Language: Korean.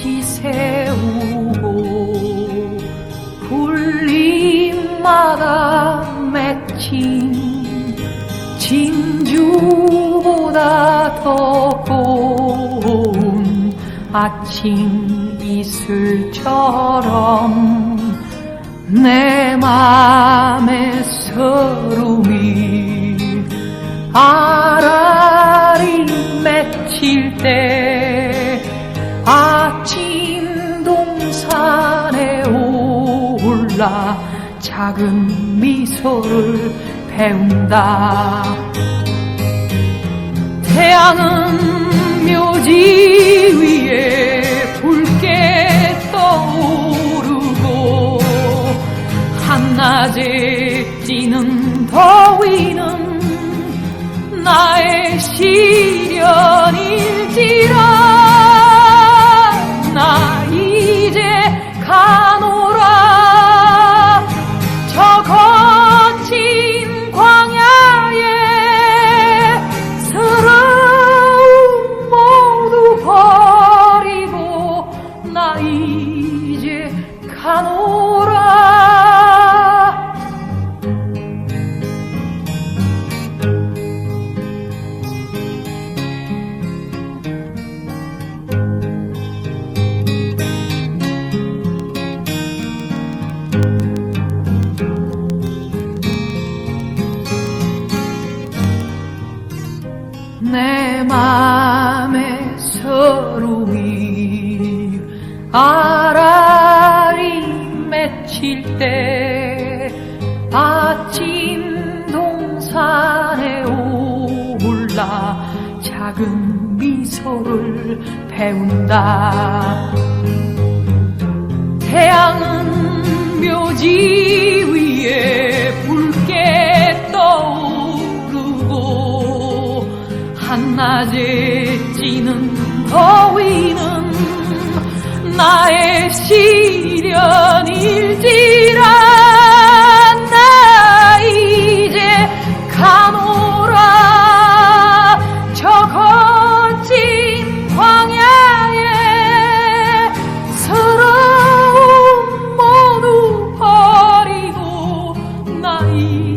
다시 세우고 불림마다 맺힌 진주보다 더 고운 아침 이슬처럼 내 맘의 서름이 아라리 맺힐 때 올라 작은 미소를 배운다. 태양은 묘지 위에 붉게 떠오르고 한낮에 찌는 더위는 나의 시 내 맘의 서름이 아라리 맺힐 때 아침 동산에 올라 작은 미소를 배운다 낮에 찌는 더위는 나의 시련일지라 나 이제 가노라. 저 거친 광야에 서러움 모두 버리고 나 이제 가노라